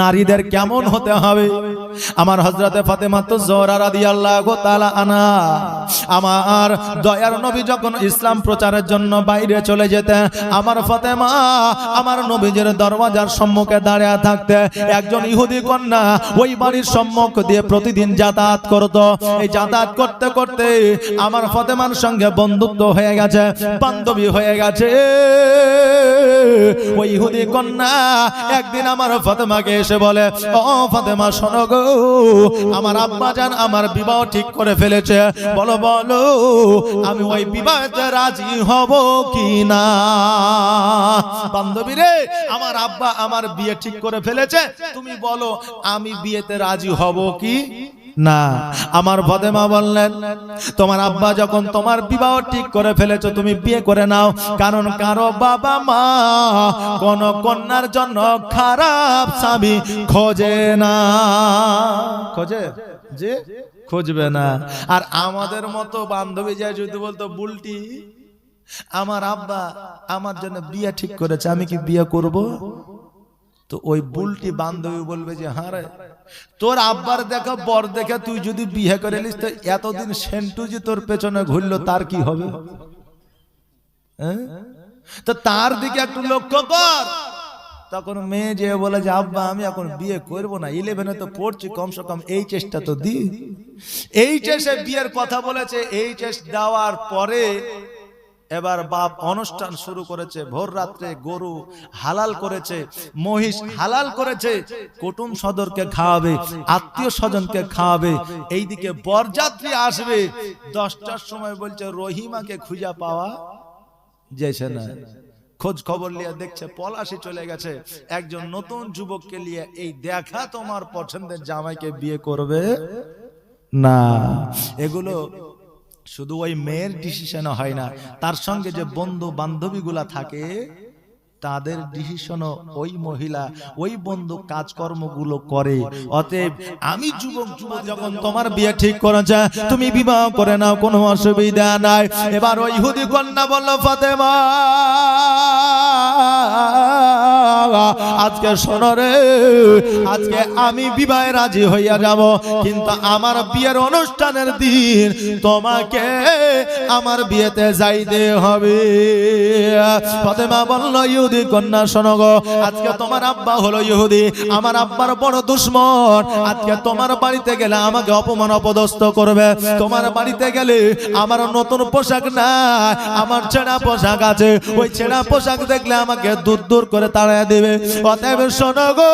নারীদের কেমন হতে হবে? আমার হজরতে ফাতেমা তো জোহরা রাদিয়াল্লাহু তাআলা আনা আমার দয়ার নবী যখন ইসলাম প্রচারের জন্য বাইরে চলে যেতে আমার ফাতেমা আমার নবীজের দরওয়াজার সম্মুখে দাঁড়িয়ে থাকতে, একজন ইহুদি কন্যা ওই বাড়ির সম্মুখ দিয়ে প্রতিদিন যাতায়াত করত। এই যাতায়াত করতে করতে আমার ফাতেমার সঙ্গে বন্ধুত্ব হয়ে গেছে, বান্ধবী হয়ে গেছে। ওই ইহুদি কন্যা একদিন আমার ফাতেমাকে এসে বলে, ও ফাতেমা, শোনো গো, আমার আব্বা জান আমার বিবাহ ঠিক করে ফেলেছে। বলো বলো, আমি ওই বিবাহতে রাজি হব কি না বান্ধবী রে, আমার আব্বা আমার বিয়ে ঠিক করে ফেলেছে। তুমি বলো, আমি বিয়েতে রাজি হব কি? না। আমার ফতেমা বললেন, তোমার আব্বা যখন তোমার বিবাহ ঠিক করে ফেলেছো, তুমি বিয়ে করে নাও। কারণ কারও বাবা মা কোন কন্যার জন্য খারাপ স্বামী খোঁজে না। খোঁজে? যে? খুঁজবে না। আর আমাদের মতো বান্ধবী যায় যদি বলতো, বুলটি, আমার আব্বা আমার জন্য বিয়ে ঠিক করেছে, আমি কি বিয়ে করব? তো ওই বুলটি বান্ধবী বলবে যে হ্যাঁ রে তোর আব্বার দেখা, বর দেখে তুই যদি বিয়ে করে নিস, তো এতদিন সেন্টু যে তোর পেছনে ঘুরলো, তার কি হবে? হ্যাঁ? তো তার দিকে একটু লক্ষ্য কর। তখন মেয়ে যে বলে যে, আব্বা, আমি এখন বিয়ে করব না ইলেভেনে তো পড়ছি, কমসে কম এই চেষ্টা তো দি এই চেষ্টা বিয়ের কথা বলেছে এই চেষ্টা দেওয়ার পরে এবার বাপ অনুষ্ঠান শুরু করেছে, ভোর রাত্রে গরু হালাল করেছে, মহিষ হালাল করেছে, কুটুম সদরকে খাওয়াবে, আত্মীয় স্বজনকে খাওয়াবে, এইদিকে বরযাত্রী আসবে। দশটার সময় বলছে, রহিমাকে খুঁজে পাওয়া যেছে না। খোঁজ খবর নিয়ে দেখছে পলাশি চলে গেছে। একজন নতুন যুবককে নিয়ে, এই দেখা তোমার পছন্দের জামাইকে বিয়ে করবে না। এগুলো শুধু ওই মেয়ের ডিসিশন হয় না তার সঙ্গে যে বন্ধু বান্ধবীগুলা থাকে তাদের ডিসিশনও ওই মহিলা ওই বন্ধু কাজকর্মগুলো করে। অতএব আমি যুবক যুবক যখন তোমার বিয়ে ঠিক করেছে তুমি বিবাহ করে নাও কোনো অসুবিধা নাই। এবার ওই ইহুদি কন্যা বলল ফাতেমা আজকে শোনো রে আজকে আমি বিবাহে রাজি হইয়া যাব। কিন্তু আমার বিয়ের অনুষ্ঠানের দিন তোমাকে আমার বিয়েতে যাইতে হবে। ফাতেমা বলল ইহুদি কন্যা শোনো গো। আজকে তোমার আব্বা হলো ইহুদি, আমার আব্বার বড় দুশ্মন। আজকে তোমার বাড়িতে গেলে আমাকে অপমান অপদস্থ করবে। তোমার বাড়িতে গেলে আমার নতুন পোশাক না আমার ছেঁড়া পোশাক আছে। ওই ছেঁড়া পোশাক দেখলে আমাকে দূর দূর করে তাড়ায় দেবে। অতএব শোনো গো,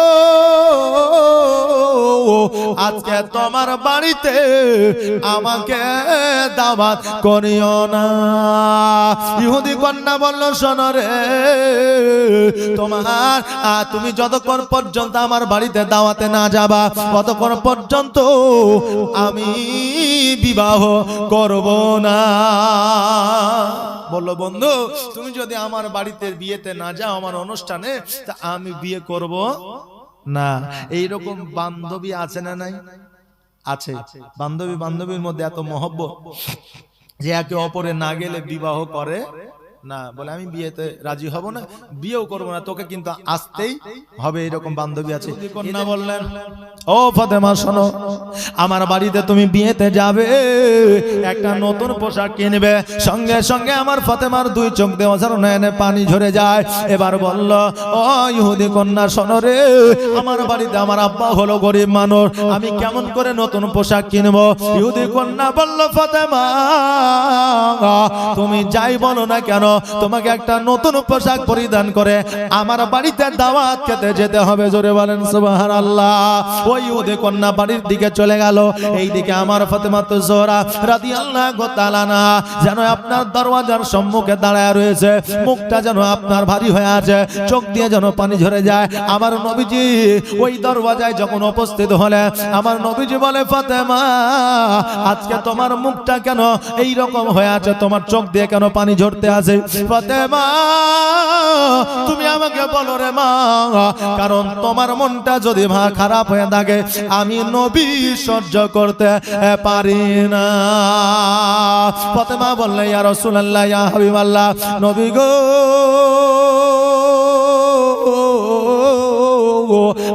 আজকে তোমার বাড়িতে আমাকে দাওয়াত করিও না। ইহুদি কন্যা বলল, শোনো রে তোমার আ, তুমি যতক্ষণ পর্যন্ত আমার বাড়িতে দাওয়াতে না যাবা ততক্ষণ পর্যন্ত আমি বিবাহ করব না। বলল বন্ধু তুমি যদি আমার বাড়িতে বিয়েতে না যাও আমার অনুষ্ঠানে তা আমি বিয়ে করব না। এইরকম বান্ধবী আছে না নাই? আছে। বান্ধবী বান্ধবীর মধ্যে এত মহব্বত যে একে অপরে না গেলে বিবাহ করে না বলে আমি বিয়েতে রাজি হব না বিয়েও করব না তোকে কিন্তু আসতেই হবে এরকম বান্ধবী আছে। কন্যা বললেন ও ফাতেমা শোনো আমার বাড়িতে তুমি বিয়েতে যাবে। একটা নতুন পোশাক কিনবে। সঙ্গে সঙ্গে আমার ফাতেমার দুই চোখ দেওয়া নয়নে পানি ঝরে যায়। এবার বলল ও ইহুদি কন্যা শোনো রে আমার বাড়িতে আমার আব্বা হলো গরিব মানুষ। আমি কেমন করে নতুন পোশাক কিনবো? ইহুদি কন্যা বলল ফাতেমা তুমি যাই বলো না কেন? তোমাকে একটা নতুন পোশাক পরিধান করে। আমার বাড়িতে দাওয়াত খেতে যেতে হবে, জোরে বলেন সুবাহান আল্লাহ ওই ইহুদি কন্যা বাড়ির দিকে চলে গেল। এই দিকে আমার ফাতেমা তো জোরা রাদি আল্লাহ গোতালানা যেন আপনার দরওয়াজার সম্মুখে দাঁড়ায় রয়েছে। মুখটা যেন আপনার ভারী হয়ে আছে, চোখ দিয়ে যেন পানি ঝরে যায়। আমার নবীজি ওই দরওয়াজায় যখন উপস্থিত হলে আমার নবীজি বলে, ফাতেমা, আজকে তোমার মুখটা কেন এই রকম হয়ে আছে? তোমার চোখ দিয়ে কেন পানি ঝরতে আছে? তুমি আমাকে বলো রে মা, কারণ তোমার মনটা যদি মা খারাপ হয়ে থাকে, আমি নবী সহ্য করতে পারি না। ফতেমা বললে রাসূলুল্লাহ, ইয়া হাবিবাল্লাহ, নবী গো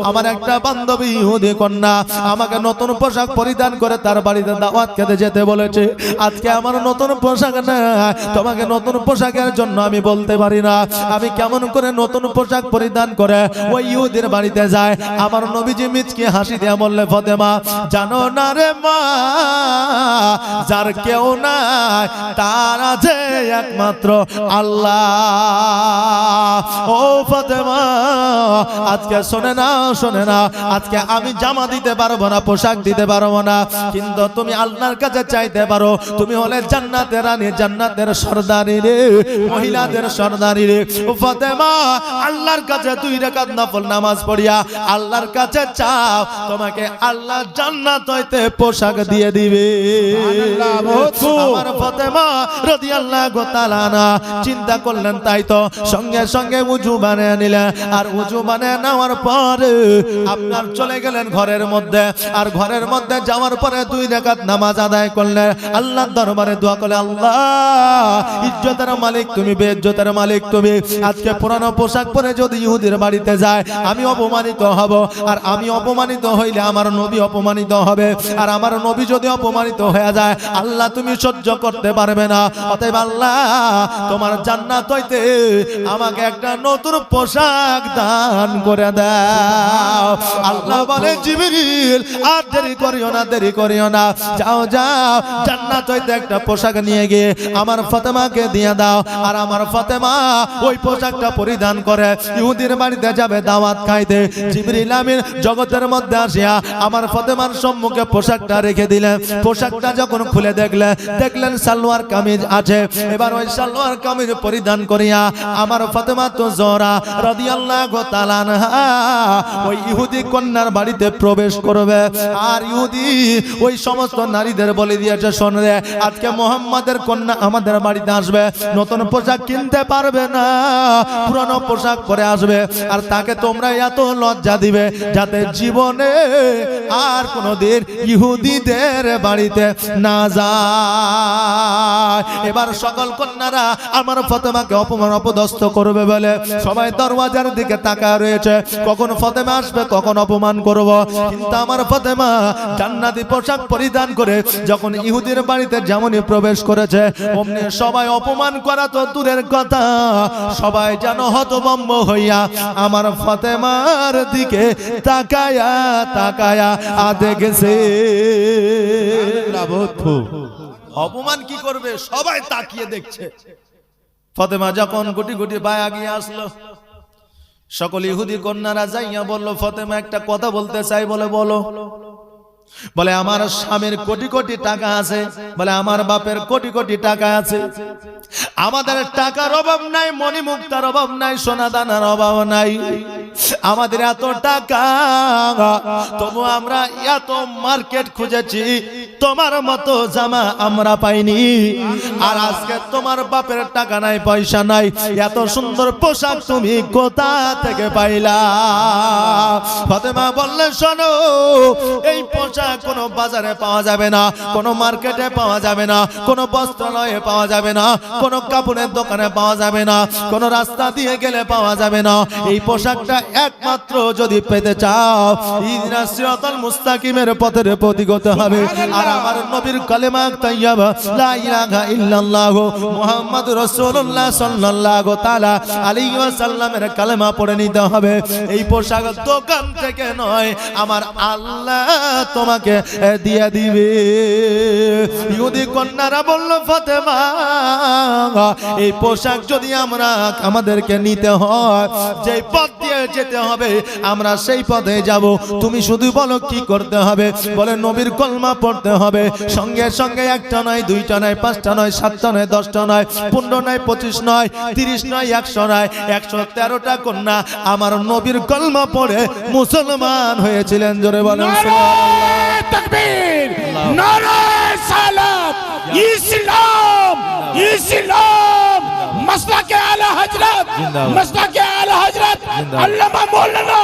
আমার একটা বান্ধবী ইহুদি কন্যা আমাকে নতুন পোশাক পরিধান করে তার বাড়িতে দাওয়াত খেতে যেতে বলেছে। আজকে আমার নতুন পোশাক না তোমাকে নতুন পোশাকের জন্য আমি বলতে পারি না। আমি কেমন করে নতুন পোশাক পরিধান করে ওই ইহুদির বাড়িতে যায়। আমার নবীজি মিচকে হাসি দিয়ে বললে, ফতেমা, জানো না রে মা, যার কেউ নাই, তার আছে একমাত্র আল্লাহ। ও ফতেমা, আজকে শোনে না শোনে না। আজকে আমি জামা দিতে পারব না, পোশাক দিতে পারব না। কিন্তু তুমি আল্লাহর কাছে চাইতে পারো। তুমি হলে জান্নাতের রানী, জান্নাতের সর্দারি রে, মহিলাদের সর্দারি রে। ফতেমা, আল্লাহর কাছে দুই রাকাত নফল নামাজ পড়িয়া আল্লাহর কাছে চাও, তোমাকে আল্লাহ জান্নাত হইতে পোশাক দিয়ে দিবে। আমার ফতেমা রাদিয়াল্লাহু তাআলা না চিন্তা করলেন তাই তো। সঙ্গে সঙ্গে উজু বানিয়ে নিলেন। আর উজু বানিয়ে নেওয়ার পরে আপনার চলে গেলেন ঘরের মধ্যে, আর ঘরের মধ্যে যাওয়ার পরে দুই রাকাত নামাজ আদায় করলেন। আল্লাহর দরবারে দোয়া করলে আল্লাহ, ইজ্জতের মালিক তুমি, বেইজ্জতের মালিক তুমি। আজকে পুরানো পোশাক পরে যদি ইহুদির বাড়িতে যায়, আমি অপমানিত হব। আর আমি অপমানিত হইলে আমার নবী অপমানিত হবে। আর আমার নবী যদি অপমানিত হয়ে যায়, আল্লাহ তুমি সহ্য করতে পারবে না। অতএব আল্লাহ, তোমার জান্নাত হইতে আমাকে একটা নতুন পোশাক দান করে দাও আল্লাহ বলে জিবরিল, আর দেরি করিও না, দেরি করিও না। যাও যাও। জান্নাত হইতে একটা পোশাক নিয়ে গিয়ে আমার ফাতেমাকে দিয়ে দাও। আর আমার ফাতেমা ওই পোশাকটা পরিধান করে। ইহুদির বাড়িতে যাবে, দাওয়াত খাইতে। জিবরিল আমিন জগতের মধ্যে আসিয়া আমার ফাতেমার সম্মুখে পোশাকটা রেখে দিলেন পোশাকটা যখন খুলে দেখলে, দেখলেন সালোয়ার কামিজ আছে। এবার ওই সালোয়ার কামিজ পরিধান করিয়া আমার ফাতেমা তো জোরা রাদিয়াল্লাহু তাআলা আনহা ওই ইহুদি কন্যার বাড়িতে প্রবেশ করবে। আর ইহুদি ওই সমস্ত নারীদের বলে দিয়েছে, শোন রে, আজকে মোহাম্মদের কন্যা আমাদের বাড়িতে আসবে। নতুন পোশাক কিনতে পারবে না। পুরানো পোশাক পরে আসবে। আর তাকে তোমরা এত লজ্জা দিবে যাতে জীবনে আর কোনোদিন ইহুদিদের বাড়িতে না যায়। এবার সকল কন্যারা আমার ফতেমাকে অপমান, অপদস্থ করবে বলে সবাই দরওয়াজার দিকে তাকায় রয়েছে। কখন ফতেমা আসবে, কখন অপমান করব। কিন্তু আমার ফতেমা জান্নাতি পোশাক পরিধান করে যখন ইহুদির বাড়িতে যেমনই প্রবেশ করেছে, অমনি সবাই অপমান করা তো দূরের কথা। সবাই যেন হতবম্ব হইয়া আমার ফতেমার দিকে তাকায়া তাকায়া আ দেখেছে অপমান কি করবে? সবাই তাকিয়ে দেখছে। ফতেমা যখন গুটি গুটি বায়া গিয়ে আসলো সকল ইহুদি কন্যারা যাইয়া বলল ফতেমা একটা কথা বলতে চাই বলে বলো। বলে, আমার স্বামীর কোটি কোটি টাকা আছে। বলে, আমার বাপের কোটি কোটি টাকা আছে। আমাদের টাকার অভাব নাই, মণিমুক্তার অভাব নাই সোনা দানার অভাব নাই। আমাদের এত টাকা, তবু আমরা এত মার্কেট খুঁজেছি, তোমার মতো জামা আমরা পাইনি। আর আজকে তোমার বাপের টাকা নাই, পয়সা নাই, এত সুন্দর পোশাক তুমি কোথা থেকে পাইলা? ফাতেমা বললে, শোনো, এই পোশাক কোনো বাজারে পাওয়া যাবে না, কোনো মার্কেটে পাওয়া যাবে না, কোনো বস্ত্রালয়ে পাওয়া যাবে না, কোনো কাপড়ের দোকানে পাওয়া যাবে না, কোনো রাস্তা দিয়ে গেলে পাওয়া যাবে না। এই পোশাকটা একমাত্র যদি পেতে চাও সিরাতাল মুস্তাকিমের পথের প্রতিগত হবে। আর আমার নবীর কালেমা তাইয়াবা লা ইলাহা ইল্লাল্লাহ মুহাম্মাদুর রাসূলুল্লাহ সাল্লাল্লাহু তাআলা আলাইহি ওয়াসাল্লামের কালেমা পড়ে নিতে হবে। এই পোশাক দোকান থেকে নয়, আমার আল্লাহ তোমাকে দিয়ে দিবে। ইহুদি কন্যারা বলল, ফাতেমা, এই পোশাক যদি আমরা আমাদেরকে নিতে হয় যে পথ দিয়ে যেতে হবে, আমরা সেই পথে যাব। তুমি শুধু বলো, কি করতে হবে? বলে, নবীর কলমা পড়তে হবে। সঙ্গে সঙ্গে একটা নয়, দুইটা নয়, পাঁচটা নয়, সাতটা নয়, দশটা নয়, পনেরো নয়, পঁচিশ নয়, তিরিশ নয়, একশো নয়, একশো তেরোটা কন্যা আমার নবীর কলমা পড়ে মুসলমান হয়েছিলেন। জোরে বলেন তাকবীর। নারায় সালাত। ইসলাম ইসলাম। মাসলাকে আলা হযরত। মাসলাকে আলা হযরত। আল্লামা মাওলানা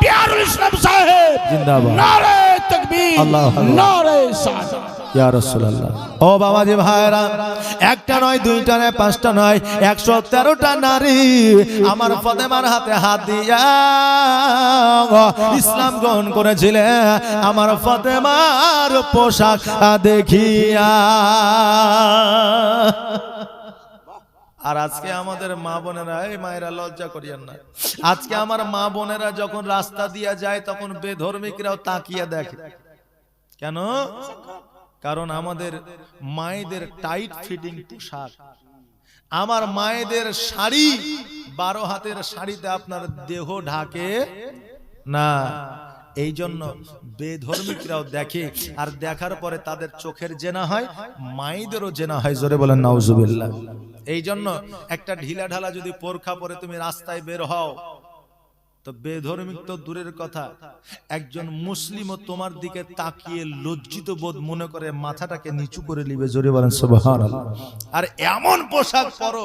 পিয়ারুল ইসলাম সাহেব। জিন্দাবাদ। নারায়ে তাকবীর। নারায়ে সালাত ইয়া রাসূলুল্লাহ। ও ভাইরা একটা নয় দুইটা নয় পাঁচটা নয় একশো তেরোটা নারী আমার ফতেমার হাতে হাত দিয়া ইসলাম গ্রহণ করেছিলেন আমার ফতেমার পোশাক দেখিয়া আর আজকে আমাদের মা বোনেরা, এই মায়েরা লজ্জা করিয়েন না। আজকে আমার মা বোনেরা যখন রাস্তা দিয়ে যায়, তখন বেধর্মিকরাও তাকিয়ে দেখে। কেন? কারণ আমাদের মায়েদের টাইট ফিটিং পোশাক। আমার মায়েদের শাড়ি, বারো হাতের শাড়িতে আপনার দেহ ঢাকে না। এই জন্য বেধর্মিকরাও দেখে, আর দেখার পরে তাদের চোখের জেনা হয়, মায়েদেরও জেনা হয়, জোরে বলেন, নাউজুবিল্লাহ। এই জন্য একটা ঢিলা ঢালা যদি পোরখা পরে তুমি রাস্তায় বের হও তো বেধর্মিক তো দূরের কথা। একজন মুসলিমও তোমার দিকে তাকিয়ে লজ্জিত বোধ মনে করে মাথাটাকে নিচু করে নিবে জোরে বলেন আর এমন পোশাক পরো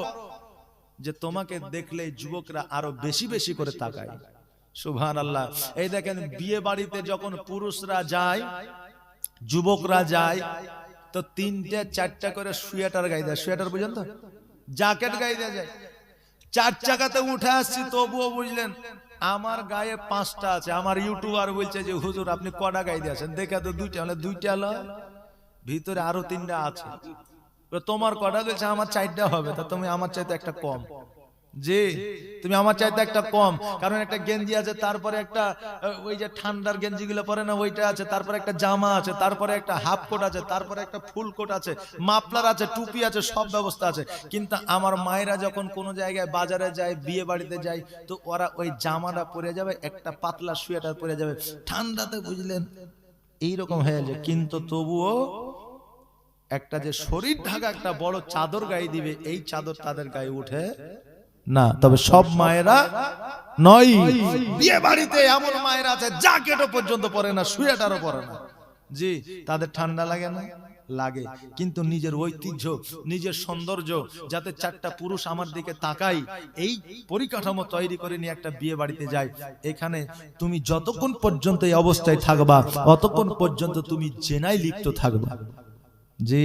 যে তোমাকে দেখলে যুবকরা আরও বেশি বেশি করে তাকায়। সুবহান আল্লাহ এই দেখেন বিয়ে বাড়িতে যখন পুরুষরা যায় যুবকরা যায় তো তিনটে চারটা করে সোয়েটার গায়ে দেয়। সোয়েটার বুঝলেন তো জ্যাকেট গায়ে দেওয়া যায়। চার চাকাতে উঠে আসছি, তবুও বুঝলেন, আমার গায়ে পাঁচটা আছে। আমার ইউটিউবার বলছে যে, হুজুর, আপনি কটা গায়ে দিয়েছেন দেখে তো দুইটা হলে, দুইটা লয় ভিতরে আরও তিনটা আছে। তোমার কটা বলছে, আমার চারটা হবে। তা তুমি আমার চাইতে একটা কম। জি, তুমি আমার চাইতে একটা কম। কারণ একটা গেঞ্জি আছে, তারপরে একটা ওই যে ঠান্ডার গেঞ্জি গুলো পরে না, ওইটা আছে, তারপরে একটা জামা আছে, তারপরে একটা হাফ কোট আছে, তারপরে একটা ফুল কোট আছে, মাফলার আছে, টুপি আছে, সব ব্যবস্থা আছে। কিন্তু আমার মায়েরা যখন কোনো জায়গায় বাজারে যায়, বিয়ে বাড়িতে যায়, তো ওরা ওই জামাটা পরে যাবে, একটা পাতলা সোয়েটার পরে যাবে। ঠান্ডাতে বুঝলেন, এইরকম হয়ে যায়। কিন্তু তবুও একটা যে শরীর ঢাকা একটা বড় চাদর গায়ে দিবে, এই চাদর তাদের গায়ে উঠে না তবে সব মায়েরা নয়। বিয়ে বাড়িতে এমন মায়েরা আছে জ্যাকেটও পর্যন্ত পরে না সোয়েটারও পরে না। জি তাদের ঠান্ডা লাগে না? লাগে। কিন্তু নিজের ঐতিহ্য নিজের সৌন্দর্য যাতে চারটা পুরুষ আমার দিকে তাকাই এই পরিকাঠামো তৈরি করে নিয়ে একটা বিয়ে বাড়িতে যায়। এখানে তুমি যতক্ষণ পর্যন্ত এই অবস্থায় থাকবা অতক্ষণ পর্যন্ত তুমি জেনায় লিপ্ত থাকবা। জি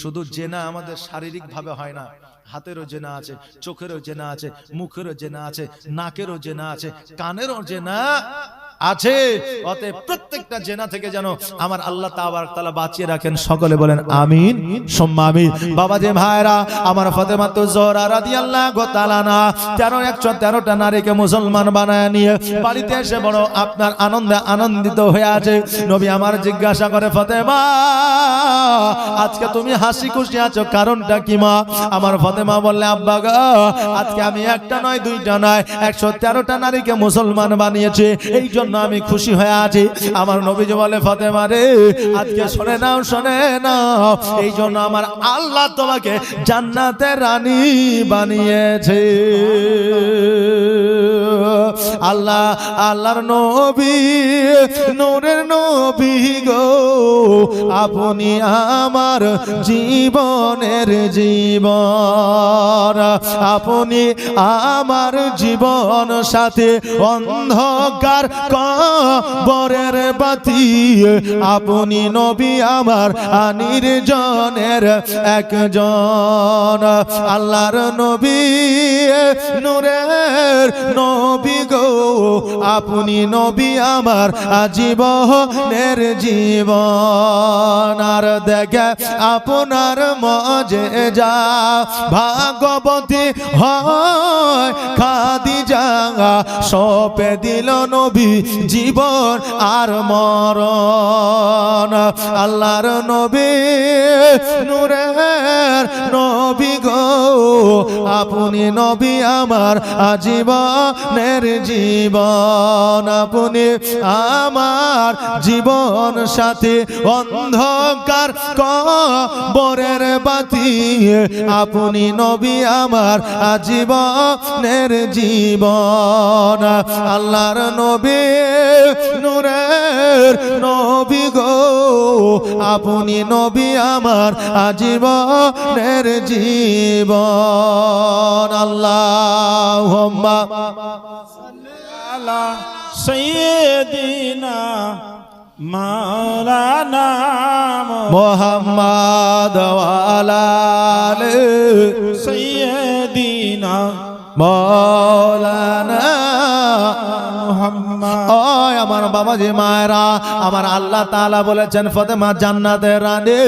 শুধু জেনা আমাদের শারীরিক ভাবে হয় না হাতেরও জেনা আছে চোখেরও জেনা আছে মুখেরও জেনা আছে নাকেরও জেনা আছে কানেরও জেনা আছে। অতএব প্রত্যেকটা জেনা থেকে যেন আমার আল্লাহ তাবার তালা বাঁচিয়ে রাখেন। সকলে বলেন আমিন। সম্মা আমিন। বাবা যে ভাইরা আমার ফতেমা তো জোহরা রাদিয়াল্লাহু তাআলা না 13 113টা নারীকে মুসলমান বানায় নিয়ে বাড়িতে এসে বড় আপনার আনন্দে আনন্দিত হয়ে আছে। নবী আমার জিজ্ঞাসা করে ফতেমা আজকে তুমি হাসি খুশি আছো কারণটা কি মা? আমার ফতেমা বললে আব্বা গো আজকে আমি একটা নয় দুইটা নয় একশো তেরোটা নারীকে মুসলমান বানিয়েছে। এই জন্য আমি খুশি হয়ে আছি। আমার নবীজি বলে ফাতেমা রে, আজকে শোনে নাও শোনে নাও। এই জন্য আমার আল্লাহ তোমাকে জান্নাতে রানী বানিয়েছে। আল্লাহ, আল্লাহর নবী, নূরের নবী গো। আপনি আমার জীবনের জীবন। আপনি আমার জীবন সাথে অন্ধকার কবরের বাতি। আপনি নবী আমার আনির জনের একজন। আল্লাহর নবী, নূরের নবী গো। আপনি নবী আমার জীবনের জীবন। আর দেখে আপনার মজে যা ভাগবতী হয় খাদি জাঙ্গা সপে দিল নবী জীবন আর মরণ। আল্লাহর নবী নূরের নবী গো, আপনি নবী আমার আজীবনের জীবন। আপনি আমার জীবন সাথে অন্ধকার কবরের বাতি। আপনি নবী আমার আজীবনের জীবন। আল্লাহর নবী, নূরের নবী গো। আপনি নবী আমার আজীবনের জীবন। আল্লাহ আলা সৈয়দিনা মাওলানা মোহাম্মদ আলাল সৈয়দিনা মাওলানা ওই আমার বাবাজি মায়েরা আমার আল্লাহ তাআলা বলেছেন ফতেমা জান্নাতের রানী।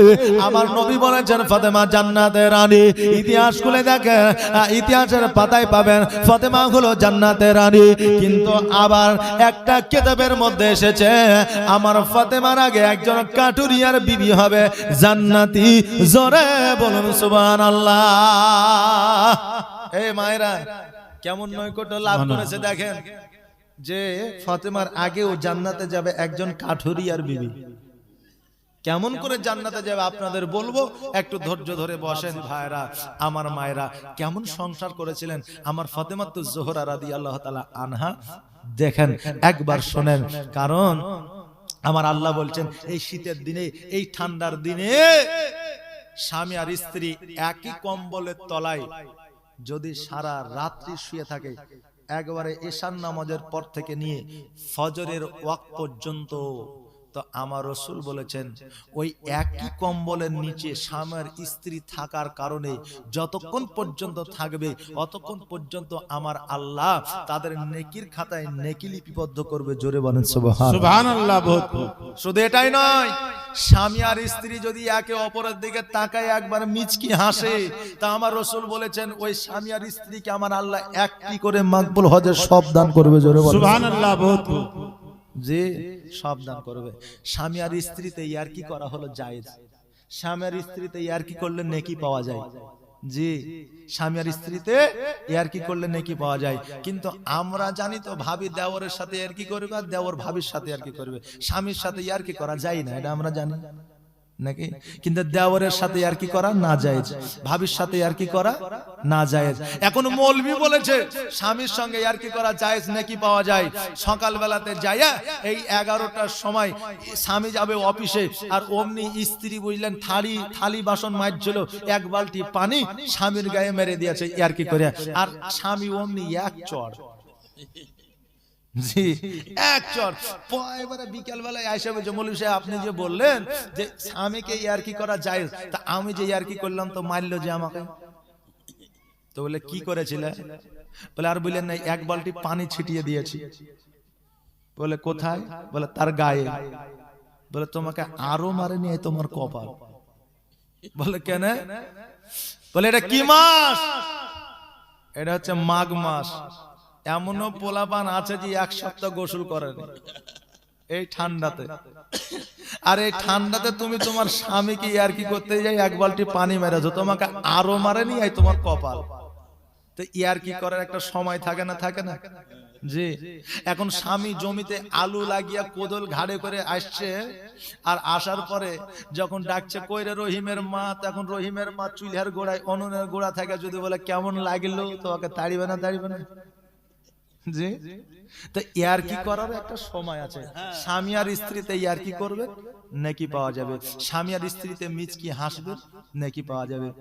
আমার নবী বলেছেন ফতেমা জান্নাতের রানী। ইতিহাস খুলে দেখেন ইতিহাসের পাতায় পাবেন ফতেমা হলো জান্নাতের রানী। কিন্তু আবার একটা কেতাবের মধ্যে এসেছে আমার ফতেমার আগে একজন কাটুরিয়ার বিবি হবে জান্নাতি জোরে বলুন সুবহানাল্লাহ। এই মায়েরা কেমন নৈকট্য লাভ করেছে দেখেন। যে ফাতেমার আগেও জান্নাতে যাবে একজন কাঠুরিয়ার বিবি। কেমন করে জান্নাতে যাবে? আপনাদের বলব একটু ধৈর্য ধরে বসেন ভাইরা আমার মায়েরা। কেমন সংসার করেছিলেন? আমার ফাতেমা তো জোহরা রাদি আল্লাহ তালা আনহা দেখেন একবার শোনেন। কারণ আমার আল্লাহ বলছেন এই শীতের দিনে এই ঠান্ডার দিনে স্বামী আর স্ত্রী একই কম্বলের তলায় যদি সারা রাত্রি শুয়ে থাকে একবারে ঈশান নামাজের পর থেকে নিয়ে ফজরের ওয়াক পর্যন্ত তো আমার রসুল বলেছেন ওই একই কম্বলের নিচে স্বামীর স্ত্রী থাকার কারণে যতক্ষণ পর্যন্ত থাকবে অতক্ষণ পর্যন্ত আমার আল্লাহ তাদের নেকির খাতায় নেকি লিপিবদ্ধ করবে জোরে বলেন সুবহান সুবহানাল্লাহ। শুধু এটাই নয় স্বামী আর স্ত্রী যদি একে অপরের দিকে তাকায় একবার মিচকি হাসে তা আমার রসুল বলেছেন ওই স্বামী আর স্ত্রীকে আমার আল্লাহ একটি করে মাকবুল হজের সব দান করবে জোরে সুবহানাল্লাহ বহুত। যে সব করবে। স্বামী আর স্ত্রীতে ইয়ার কি করা হলো জায়েজ। স্বামী আর স্ত্রীতে ইয়ার কি করলে নেকি পাওয়া যায়। জি, স্বামী আর স্ত্রীতে ইয়ার কি করলে নেকি পাওয়া যায়। কিন্তু আমরা জানি তো ভাবি দেওয়ারের সাথে ইয়ার কি করবে আর দেওয়ার ভাবির সাথে ইয়ার কি করবে। স্বামীর সাথে ইয়ার কি করা যায় না, এটা আমরা জানি। নাকি? কিন্তু দেওয়ারের সাথে আর কি করা? না যায় ভাবির সাথে আর কি করা? না যায় এখন মৌলবি বলেছে স্বামীর সঙ্গে আর কি করা যায় নাকি পাওয়া যায়? সকালবেলাতে যাইয়া এই এগারোটার সময় স্বামী যাবে অফিসে। আর অমনি স্ত্রী বুঝলেন থালি থালি বাসন মাজছিল এক বালতি পানি স্বামীর গায়ে মেরে দিয়েছে আর কি করে? আর স্বামী অমনি এক চড় জি। এক চর। এবারে বিকেল বেলায় আইসা বলছে মৌলী সাহেব, আপনি যে বললেন যে স্বামীকে ইয়ারকি করা যায়, তা আমি যে ইয়ারকি করলাম, তো মারলো যে আমাকে? তো বলে, কি করেছিলে? বলে, আর বললেন না, এক বালতি পানি ছিটিয়ে দিয়েছি। বলে, কোথায়? বলে, তার গায়ে। বলে, তোমাকে আরও মারেনি এই তোমার কপাল। বলে, কেন? বলে, এটা কি মাস এটা হচ্ছে মাঘ মাস। এমনও পোলাপান আছে যে এক সপ্তাহ গোসল করেনি। এই ঠান্ডাতে। আর এই ঠান্ডাতে তুমি তোমার স্বামীকে আর কি করতে যাই? এক বালটি পানি মেরেছো তোমাকে আরও মারেনি এই তোমার কপাল? তো ইয়ার কি করার একটা সময় থাকে না থাকে না? জি। এখন স্বামী জমিতে আলু লাগিয়া কোদল ঘাড়ে করে আসছে আর আসার পরে যখন ডাকছে কইরে রহিমের মা? তখন রহিমের মা চুলহার গোড়ায়, অননের গোড়া থাকে যদি বলে, কেমন লাগল? তোমাকে তাড়িবে না তাড়িবে না। জি? তো করার একটা সময় আছে। স্বামী আর স্ত্রীতে করবে? নেকি পাওয়া যাবে। স্বামী আর স্ত্রীতে মিচকি হাসবে? নেকি পাওয়া যাবে।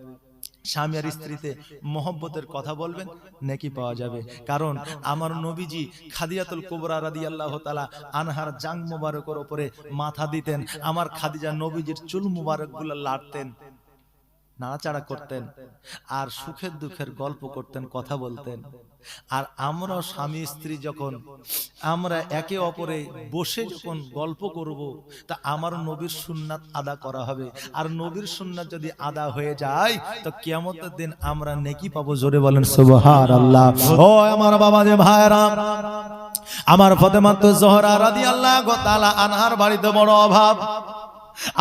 স্বামী আর স্ত্রীতে মহব্বতের কথা বলবেন? নেকি পাওয়া যাবে। কারণ আমার নবীজি খাদিজাতুল কুবরা আল্লাহ তালা আনহার জাং মুবারকের উপরে মাথা দিতেন। আমার খাদিজা নবীজির চুল মুবারকগুলো লাড়তেন। নাড়াচাড়া করতেন আর সুখের দুঃখের গল্প করতেন, কথা বলতেন। আর আমরা স্বামী, স্ত্রী যখন আমরা একে অপরে বসে যখন গল্প করব, তা আমার নবীর সুন্নাত আদা করা হবে। আর নবীর সুন্নাত যদি আদা হয়ে যায়, তো কিয়ামতের দিন আমরা নেকি পাবো, জোরে বলেন, সুবহানাল্লাহ। ও আমার বাবা যে ভাইরা আমার ফতেমা তো জোহরা রাদিয়াল্লাহু তাআলা আনহার বাড়িতে বড় অভাব।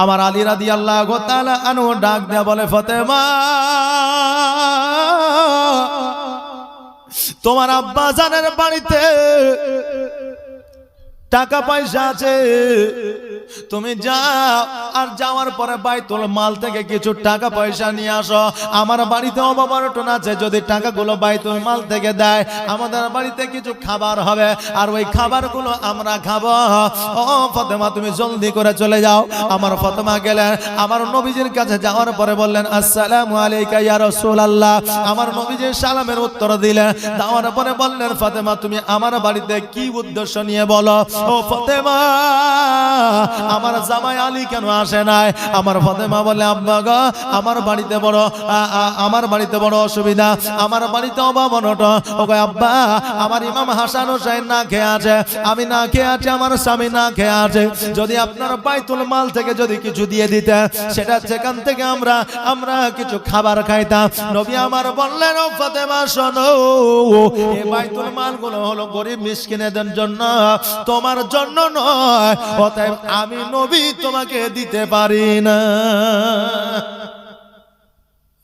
আমার আলী রাদি আল্লাহ গোতালা আনু ডাক দেয়া বলে, ফতেমা, তোমার আব্বা জানের বাড়িতে টাকা পয়সা আছে। তুমি যাও, আর যাওয়ার পরে বাইতুল মাল থেকে কিছু টাকা পয়সা নিয়ে আসো। আমার বাড়িতে অবমানটন আছে, যদি টাকাগুলো বাইতুল মাল থেকে দেয়, আমাদের বাড়িতে কিছু খাবার হবে, আর ওই খাবারগুলো আমরা খাব। ও ফতেমা, তুমি জলদি করে চলে যাও। আমার ফতেমা গেলেন, আমার নবীজির কাছে যাওয়ার পরে বললেন, আসসালামু আলাইকা ইয়া আমার নবীজির সালামের উত্তর দিলেন। দেওয়ার পরে বললেন, ফতেমা, তুমি আমার বাড়িতে কি উদ্দেশ্য নিয়ে বলো? ও ফাতেমা আমার জামাই আলী কেন আসে নাই? আমার ফাতেমা বলে, আব্বা গো, আমার বাড়িতে বড় আমার বাড়িতে বড় অসুবিধা। আমার বাড়িতে অভাব অনটন। ও আব্বা, আমার ইমাম হাসান হোসেন না খেয়ে আছে। আমি না খেয়ে আছি, আমার স্বামী না খেয়ে আছে। যদি আপনার বাইতুল মাল থেকে যদি কিছু দিয়ে দিতে, সেটা সেখান থেকে আমরা আমরা কিছু খাবার খাইতাম। নবী আমার বললেন, ও ফাতেমা, শোনো এই বাইতুল মালগুলো হলো গরিব মিসকিনেদের জন্য। তোমার জন্য নয়, অতএব আমি নবী তোমাকে দিতে পারি না।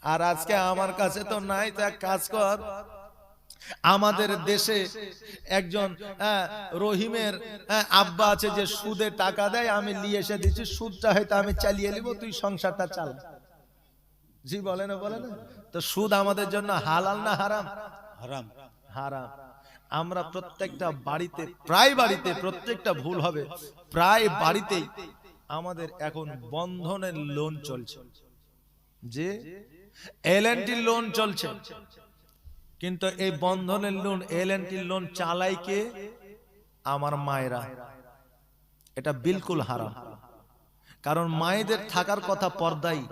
আর আজকে আমার কাছে তো নাই তো এক কাজ কর। আমাদের দেশে একজন রহিমের আব্বা আছে যে সুদে টাকা দেয় আমি নিয়ে এসে দিচ্ছি সুদটা হয়তো আমি চালিয়ে নিব তুই সংসারটা চাল। জি বলে না বলে না তো সুদ আমাদের জন্য হালাল না হারাম? হারাম। হারাম। আমরা প্রত্যেকটা বাড়িতে প্রায় বাড়িতে প্রত্যেকটা ভুল হবে। প্রায় বাড়িতেই আমাদের এখন বন্ধনের লোন চলছে। যে এল লোন চলছে। কিন্তু এই বন্ধনের লোন এল লোন চালাই কে? আমার মায়েরা। এটা বিলকুল হারাম। কারণ মায়েদের থাকার কথা পর্দাই।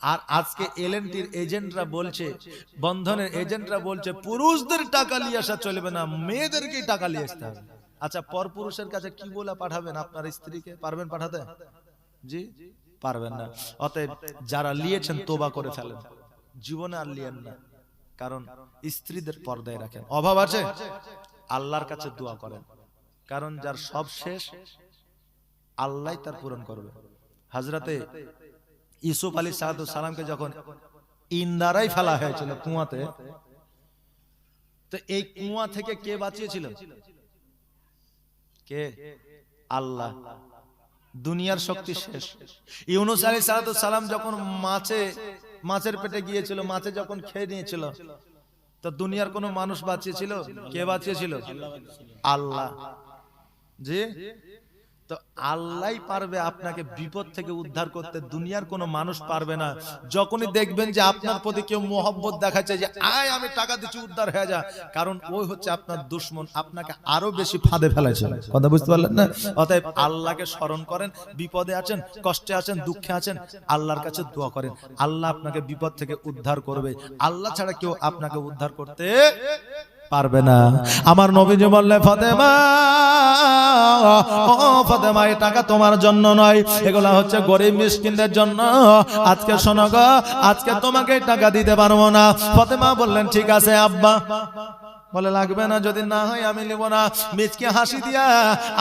আর আজকে এলএনটির এজেন্টরা বলছে বন্ধনের এজেন্টরা বলছে পুরুষদের টাকা নিয়ে আসা চলবে না মেয়েদেরকেই টাকা নিয়ে আসতে হবে। আচ্ছা পর পুরুষের কাছে কি বলে পাঠাবেন আপনার স্ত্রীকে? পারবেন পাঠাতে? জি? পারবেন না। অতএব যারা লিয়েছেন তোবা করে ফেলেন। জীবনে আর লিয়েন না। কারণ স্ত্রীদের পর্দায় রাখেন। অভাব আছে? আল্লাহর কাছে দোয়া করেন। কারণ যার সব শেষ আল্লাহ তার পূরণ করবে। হাজরাতে ইসুফ আলী সাহাদু সালামকে যখন ইন্দারাই ফেলা হয়েছিল কুয়াতে তো এই কুয়া থেকে কে বাঁচিয়েছিল? কে? আল্লাহ। দুনিয়ার শক্তি শেষ। ইউনুস আলী সালাতু সালাম যখন মাছে মাছের পেটে গিয়েছিল মাছে যখন খেয়ে নিয়েছিল তো দুনিয়ার কোনো মানুষ বাঁচিয়েছিল? কে বাঁচিয়েছিল? আল্লাহ। জি? তো আল্লাহ পারবে আপনাকে বিপদ থেকে উদ্ধার করতে, দুনিয়ার কোনো মানুষ পারবে না। যখনই দেখবেন যে আপনার প্রতি কেউ মোহব্বত দেখাচ্ছে যে, আয়, আমি টাকা দিচ্ছি, উদ্ধার হয়ে যা। কারণ ওই হচ্ছে আপনার দুশ্মন, আপনাকে আরও বেশি ফাঁদে ফেলেছে কথা বুঝতে পারলেন না? অতএব আল্লাহকে স্মরণ করেন, বিপদে আছেন, কষ্টে আছেন, দুঃখে আছেন, আল্লাহর কাছে দোয়া করেন। আল্লাহ আপনাকে বিপদ থেকে উদ্ধার করবে। আল্লাহ ছাড়া কেউ আপনাকে উদ্ধার করতে পারবে না। আমার নবীজি বললে ফতেমা ও ফতেমা এই টাকা তোমার জন্য নয়। এগুলা হচ্ছে গরিব মিসকিনদের জন্য। আজকে শোনো গো আজকে তোমাকে টাকা দিতে পারব না। ফতেমা বললেন ঠিক আছে আব্বা। বলে, লাগবে না, যদি না হয় আমি নেব না। মিচকে হাসি দিয়া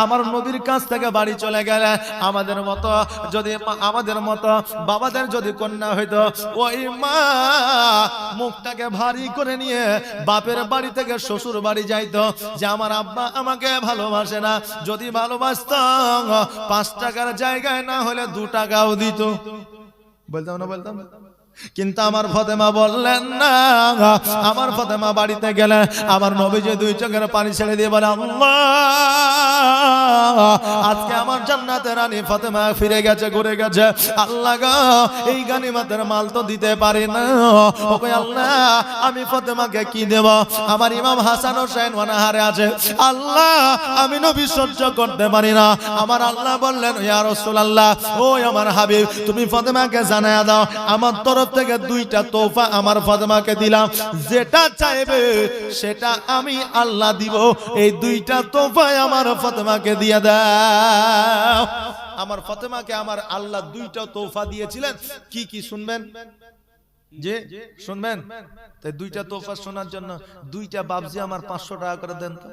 আমার নবীর কাছ থেকে বাড়ি চলে গেলে। আমাদের মতো যদি আমাদের মতো বাবাদের যদি কন্যা হইতো, ওই মা মুখটাকে ভারী করে নিয়ে বাপের বাড়ি থেকে শ্বশুর বাড়ি যাইতো, যে আমার আব্বা আমাকে ভালোবাসে না। যদি ভালোবাসতাম, পাঁচ টাকার জায়গায় না হলে দু টাকাও দিত। বলতাম না, বলতাম? কিন্তু আমার ফতেমা বললেন, না আমার ফতেমা বাড়িতে গেলে আমার নবীজি দুই চোখের পানি ছেড়ে দিয়ে বলে আজকে আমার জান্নাতের রানী ফতেমা ফিরে গেছে, ঘুরে গেছে। আল্লাহ এই গানিমাতের মাল তো দিতে পারি না। আল্লাহ, আমি ফতেমাকে কি দেব? আমার ইমাম হাসান হোসেন ওয়ানাহারে আছে। আল্লাহ, আমি নবী সহ্য করতে পারি না। আমার আল্লাহ বললেন, ইয়া রাসূলুল্লাহ ও আমার হাবিব, তুমি ফাতেমাকে জানায়া দাও। আমার তরফ থেকে দুইটা তোফা আমার ফাতেমাকে দিলাম। যেটা চাইবে, সেটা আমি আল্লাহ দিব। এই দুইটা তোফা আমার ফাতেমাকে দিয়ে দাও। আমার ফাতেমাকে আমার আল্লাহ দুইটা তোফা দিয়েছিলেন। কি কি শুনবেন? যে, শুনবেন? তাই দুইটা তোফা শোনার জন্য দুইটা বাবজি আমার পাঁচশো টাকা করে দেন তো।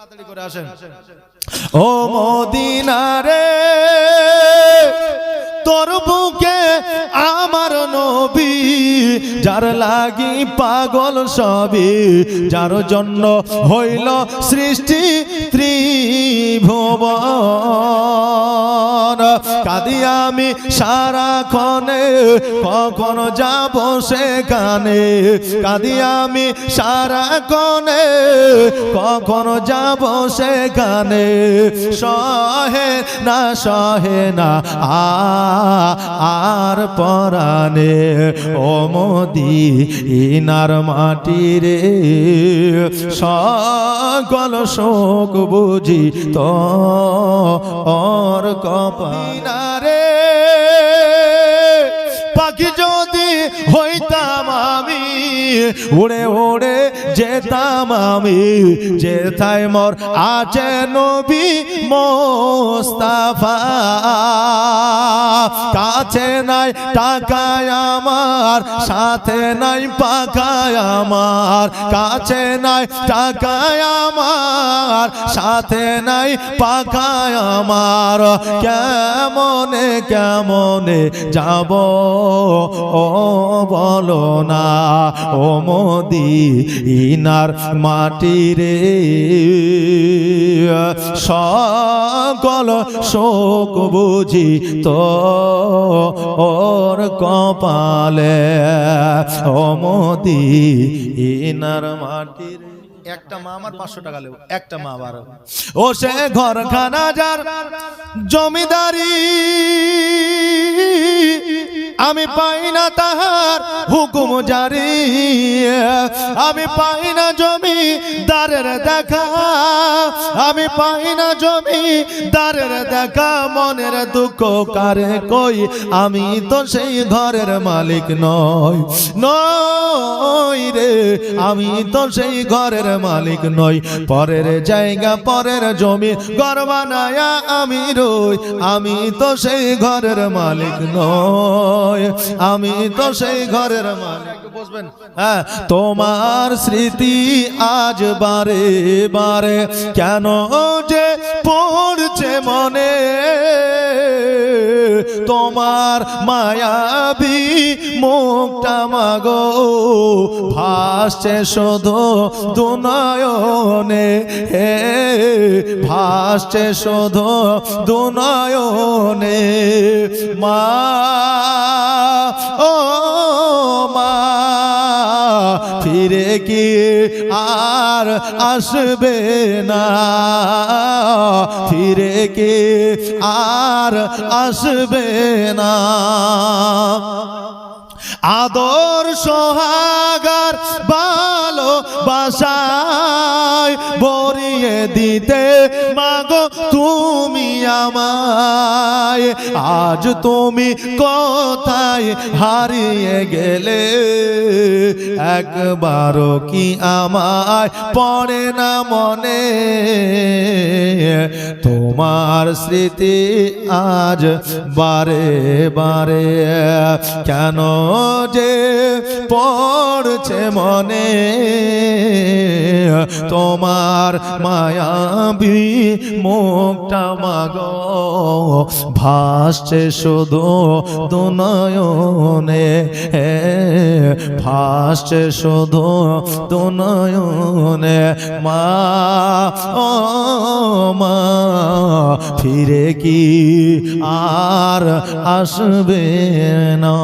তাড়াতাড়ি করে আসেন। ও মদিনারে তোর বুকে আমার নবী, যার লাগি পাগল সবই, যার জন্য হইল সৃষ্টি ত্রিভুবন। কাঁদি আমি সারাক্ষণে, কখনো যাব সেখানে? কাঁদি আমি সারাক্ষণে, কখনো যাব সেখানে সহে না সহে না আর পরাণে, ও মোদি ইনার মাটি রে, সকল শোক বুঝি তো, ওর কপারে উড়ে উড়ে যেতাম আমি। যেথায় মোর আছে নবী মোস্তাফা। কাছে নাই টাকায় আমার, সাথে নাই পাকায় আমার। কাছে নাই টাকায় আমার, সাথে নাই পাকায় আমার। কেমনে কেমনে যাব? ও বলো না, ও মোদি ইনার মাটি রে। সকল শোক বুঝি তো ওর কপালে। ও মোদি ইনার মাটি রে। একটা মা আমার পাঁচশো টাকা লেব একটা মা বারো ও সে ঘর খানা যার জমিদারি, আমি পাই না তাহার হুকুম জারি। আমি পাই না জমি দারের দেখা, আমি পাই না জমি দারের দেখা। মনের দুঃখ কারে কই? আমি তো সেই ঘরের মালিক নই নই রে। আমি তো সেই ঘরের মালিক নই। পরের জায়গা, পরের জমি, ঘর বানায়া আমি রই। আমি তো সেই ঘরের মালিক নই। আমি তো সেই ঘরের মালিক। বসবেন। হ্যাঁ তোমার স্মৃতি আজ বারে বারে। কেন যে পড়ছে মনে? তোমার মায়াবী মুখটা মাগো। ভাসছে শুধু দুনয়নে, হে, ভাসছে শুধু দুনয়নে। মা, ও মা, ফিরে কি আর আসবে না? ফিরে কি আর আসবে না? আদর সোহাগার ভালো বাসায় বরিয়ে দিতে? মাগো, তুমি আমায়। আজ তুমি কোথায় হারিয়ে গেলে? একবারও কি আমায় পড়ে না মনে? তোমার স্মৃতি আজ বারে বারে কেন যে পড়ছে মনে? তোমার মায়াবী মুখটা মাগ। ভাসছে শুধু দুনয়নে ভাসছে শুধু দুনয়নে। মা, ও মা, ফিরে কি আর আসবে না?